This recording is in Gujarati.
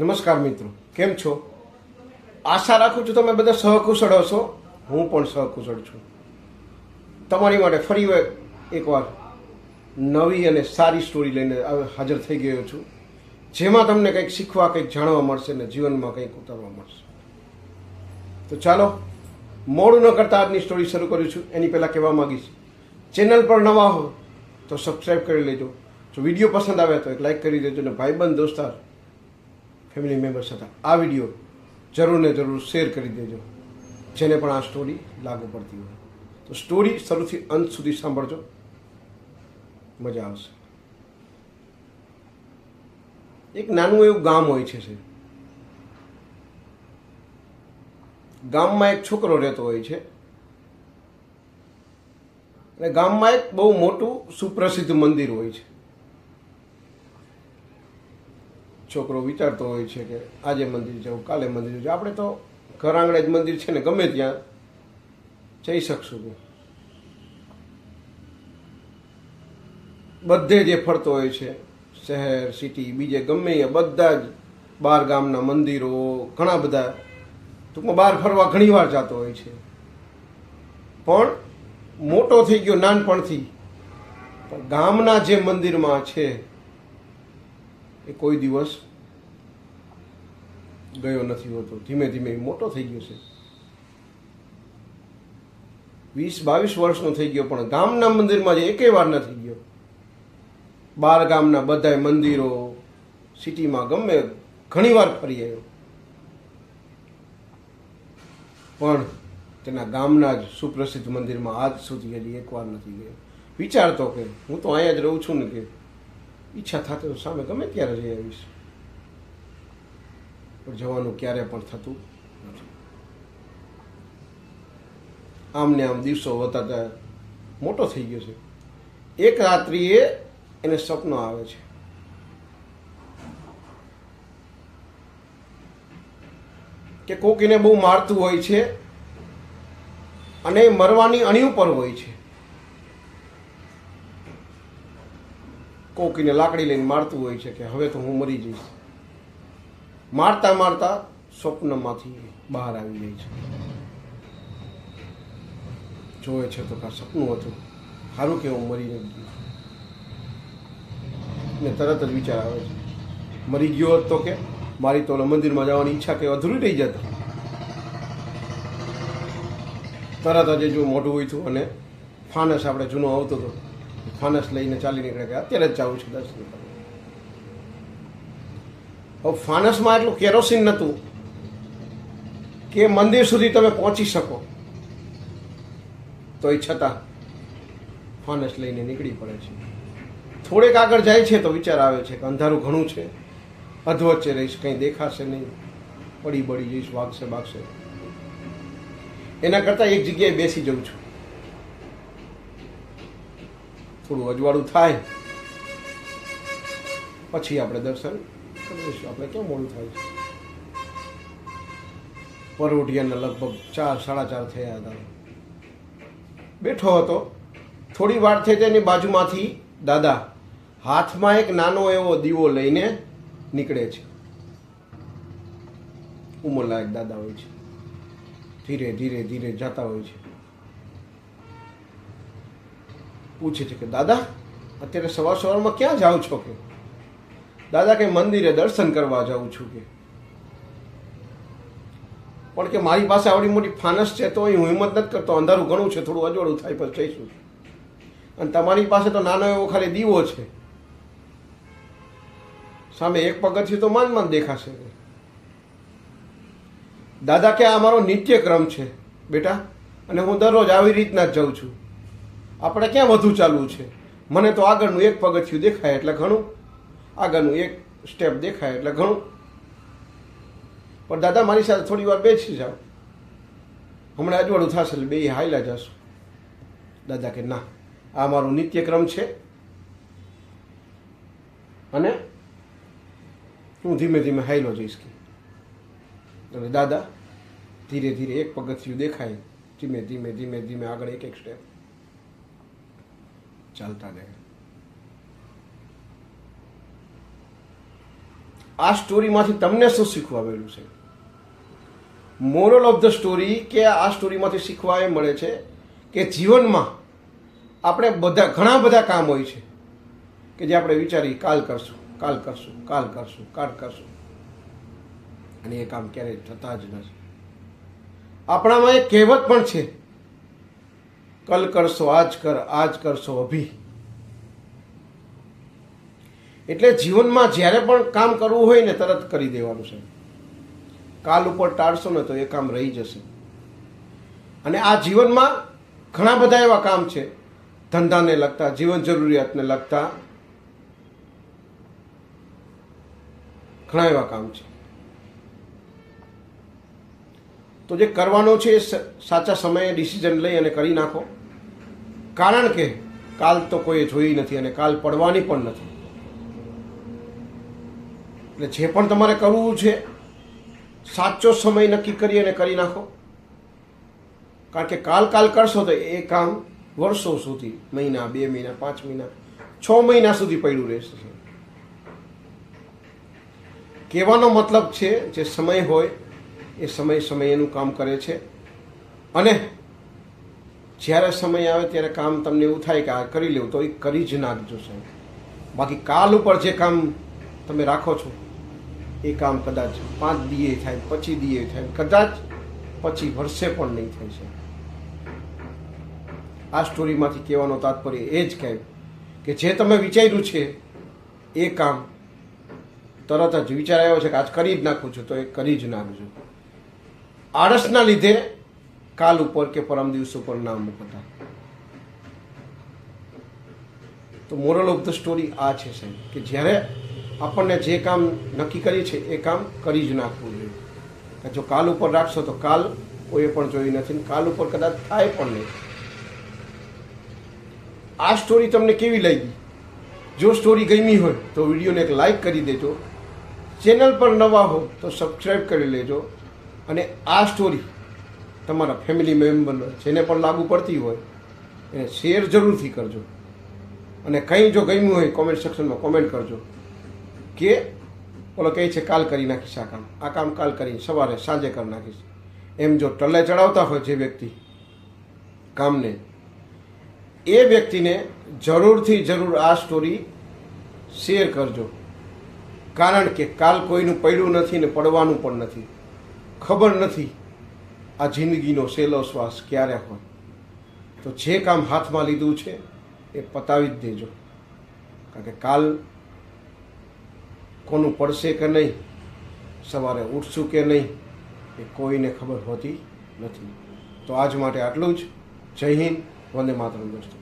નમસ્કાર મિત્રો, કેમ છો? આશા રાખું છું તમે બધા સહકુશળ હશો. હું પણ સહકુશળ છું. તમારી માટે ફરી વાર- એકવાર નવી અને સારી સ્ટોરી લઈને હાજર થઈ ગયો છું. જેમાં તમને કંઈક શીખવા, કંઈક જાણવા મળશે ને જીવનમાં કંઈક ઉતારવા મળશે. તો ચાલો, મોડું ન કરતા આજની સ્ટોરી શરૂ કરું છું. એની પહેલાં કહેવા માંગીશ ચેનલ પર નવા હો તો સબસ્ક્રાઈબ કરી લેજો. જો વીડિયો પસંદ આવે તો એક લાઈક કરી દેજો ને ભાઈબંધ, દોસ્તાર ફેમિલી મેમ્બર્સ હતા આ વીડિયો જરૂર ને જરૂર શેર કરી દેજો. જેને પણ આ સ્ટોરી લાગુ પડતી હોય. તો સ્ટોરી શરૂથી અંત સુધી સાંભળજો. મજા આવશે. એક નાનું એવું ગામ હોય છે સાહેબ. ગામમાં એક છોકરો રહેતો હોય છે. અને ગામમાં એક બહુ મોટું સુપ્રસિદ્ધ મંદિર હોય છે. છોકરો વિચારતો હોય છે કે આજે મંદિર જવું કાલે મંદિર જવું આપણે તો ઘર આંગણે જ મંદિર છે ને ગમે ત્યાં જઈ શકશું બધે જે ફરતો હોય છે, શહેર સિટી બીજે ગમે બધા જ બાર ગામના મંદિરો, ઘણા બધા ટૂંકમાં બહાર ફરવા ઘણી વાર જતો હોય છે. પણ મોટો થઈ ગયો નાનપણથી. ગામના જે મંદિરમાં છે એ કોઈ દિવસ ગયો નથી હોતો. ધીમે ધીમે મોટો થઈ ગયો છે. વીસ, બાવીસ વર્ષનો થઈ ગયો, પણ ગામના મંદિરમાં જે એકે વાર નથી ગયો. બાર ગામના બધાય મંદિરો સિટીમાં ગમે ઘણી વાર ફરી આવ્યો. પણ તેના ગામના જ સુપ્રસિદ્ધ મંદિરમાં આજ સુધી હજી એકવાર નથી ગયો. વિચારતો કે હું તો અહીંયા જ રહું છું ને કે ઈચ્છા થતી સામે ગમે ત્યારે જઈ આવીશ. પણ જવાનું ક્યારે પણ થતું નથી. આમ ને આમ દિવસો વધતા મોટો થઈ ગયો છે. એક રાત્રિએ એને સપનો આવે છે. કે કોક એને બહુ મારતું હોય છે અને મરવાની અણી ઉપર હોય છે. કોકીને લાકડી લઈને મારતું હોય છે કે હવે તો હું મરી જઈશ. મારતા મારતા સ્વપ્નમાંથી બહાર આવી જાય છે. જોવે છે તો કા સપનું હતું. સારું કે હું મરી ગયો. ને તરત જ વિચાર આવે છે. મરી ગયો હોત કે મારી તો મંદિરમાં જવાની ઈચ્છા કે અધૂરી રહી જતી. તરત જ જો જો મોઢું ઉઠ્યું અને ફાનસ આપણે જૂનો આવતો હતો ફાનસ લઈને ચાલી નીકળે કે અત્યારે જ જવું છે દર્શન હવે ફાનસમાં એટલું કેરોસીન નહોતું કે મંદિર સુધી તમે પહોંચી શકો. તો એ છતાં ફાનસ લઈને નીકળી પડે છે. થોડેક આગળ જાય છે તો વિચાર આવે છે કે અંધારું ઘણું છે. અધવચ્ચે રહીશ, કંઈ દેખાશે નહીં. પડી બળી જઈશ, વાગશે, બાગશે. એના કરતાં એક જગ્યાએ બેસી જઉં છું. થોડું અજવાળું થાય. પછી આપણે દર્શન કરીશું. આપણે કેમ મોડું થાય છે? પરોઢિયાના લગભગ ચાર, સાડા ચાર થયા હતા. બેઠો હતો. થોડી વાર થઈ તેની બાજુમાંથી દાદા, હાથમાં એક નાનો એવો દીવો લઈને નીકળે છે. ઉંમરલાયક દાદા હોય છે. ધીરે ધીરે ધીરે જતા હોય છે. પૂછે છે કે, દાદા, અત્યારે સવાર સવારમાં ક્યાં જાઓ છો કે? દાદા, કે મંદિરે દર્શન કરવા જાઉં છું કે. પણ કે મારી પાસે આવડી મોટી ફાનસ છે, તો હું હિંમત નથી કરતો. અંધારું ઘણું છે, થોડું અજવાળું થાય પછી જઈશું. અને તમારી પાસે તો નાનો એવો ખાલી દીવો છે. સામે એક પગથિયું તો માન માન દેખાશે. દાદા, કે આ મારો નિત્યક્રમ છે, બેટા, અને હું દરરોજ આવી રીતના જ જાઉં છું. આપણે ક્યાં વધુ ચાલવું છે? મને તો આગળનું એક પગથિયું દેખાય એટલે ઘણું. આગળનું એક સ્ટેપ દેખાય એટલે ઘણું. પણ દાદા, મારી સાથે થોડી વાર બેસી જાઓ. હમણાં અજવાળું થશે એટલે બે હાઈલા જશું. દાદા કે, ના, આ મારો નિત્યક્રમ છે. અને હું ધીમે ધીમે હાઈલો જઈશ કે. દાદા, ધીરે ધીરે એક પગથિયું દેખાય. ધીમે ધીમે ધીમે ધીમે આગળ એક એક સ્ટેપ ચાલતા રહે. આ સ્ટોરીમાંથી તમને શું શીખવા મળ્યું છે? મોરલ ઓફ ધ સ્ટોરી કે આ સ્ટોરીમાંથી શીખવા એ મળે છે કે જીવનમાં આપણે બધા, ઘણા બધા કામ હોય છે કે જે આપણે વિચારી કાલ કરશું કાલ કરશું કાલ કરશું કાલ કરશું. અને એ કામ ક્યારેય થતા જ નથી. આપણામાં એક કહેવત પણ છે કલ કરશો આજ કર આજ કરશો અભી એટલે જીવનમાં જ્યારે પણ કામ કરવું હોય ને, તરત કરી દેવાનું છે. કાલ ઉપર ટાળશો ને, તો એ કામ રહી જશે. અને આ જીવનમાં ઘણા બધા એવા કામ છે. ધંધાને લગતા, જીવન જરૂરિયાતને લગતા ઘણા એવા કામ છે. તો જે કરવાનો છે, એ સાચા સમયે ડિસિઝન લઈ અને કરી નાખો. કારણ કે કાલ તો કોઈએ જોઈ નથી અને કાલ પડવાની પણ નથી. એટલે જે પણ તમારે કરવું છે, સાચો સમય નક્કી કરી અને કરી નાખો. કારણ કે કાલ કાલ કરશો તો એ કામ વર્ષો સુધી, મહિના, બે મહિના, પાંચ મહિના, છ મહિના સુધી પડ્યું રહેશે. કહેવાનો મતલબ છે, જે સમય હોય, એ સમય સમય એનું કામ કરે છે. અને જ્યારે સમય આવે ત્યારે કામ તમને એવું થાય કે આ કરી લેવું, તો એ કરી જ નાખજો સાહેબ. બાકી કાલ ઉપર જે કામ તમે રાખો છો, એ કામ કદાચ પાંચ દીએ થાય પછી દીએ થાય, કદાચ પછી વર્ષે પણ નહીં થાય છે આ સ્ટોરીમાંથી કહેવાનો તાત્પર્ય એ જ કહેવાય કે જે તમે વિચાર્યું છે, એ કામ તરત જ વિચાર આવ્યો છે કે આજ કરી જ નાખું છું, તો એ કરી જ નાખજો. આળસના લીધે કાલ ઉપર કે પરમ દિવસ ઉપર ના મૂકતા. તો મોરલ ઓફ ધ સ્ટોરી આ છે સાહેબ, કે જ્યારે આપણને જે કામ નક્કી કરીએ છે એ કામ કરી જ નાખવું જોઈએ. જો કાલ ઉપર રાખશો તો કાલ કોઈએ પણ જોઈ નથી કાલ ઉપર કદાચ થાય પણ નહીં. આ સ્ટોરી તમને કેવી લાગી? જો સ્ટોરી ગમી હોય તો વિડીયોને એક લાઈક કરી દેજો. ચેનલ પર નવા હો તો સબસ્ક્રાઈબ કરી લેજો. અને આ સ્ટોરી તમારા ફેમિલી મેમ્બર જેને પણ લાગુ પડતી હોય, એને શેર જરૂરથી કરજો. અને કંઈ જો ગમ્યું હોય કોમેન્ટ સેક્શનમાં કોમેન્ટ કરજો. કે ઓલો કહે છે, કાલ કરી નાખીશ આ કામ. આ કામ કાલ કરી સવારે, સાંજે કરી નાખીશ. એમ જો ટલ્લે ચડાવતા હોય જે વ્યક્તિ કામને, એ વ્યક્તિને જરૂરથી જરૂર આ સ્ટોરી શેર કરજો. કારણ કે કાલ કોઈનું પડ્યું નથી ને પડવાનું પણ નથી. ખબર નથી આ જિંદગીનો સહેલો શ્વાસ ક્યારે હોય? તો જે કામ હાથમાં લીધું છે, એ પતાવી જ દેજો. કારણ કે કાલ કોનું પડશે કે નહીં, સવારે ઉઠશું કે નહીં, એ કોઈને ખબર હોતી નથી. તો આજ માટે આટલું જ. જય હિન્દ, વંદે માતરમ દોસ્તો.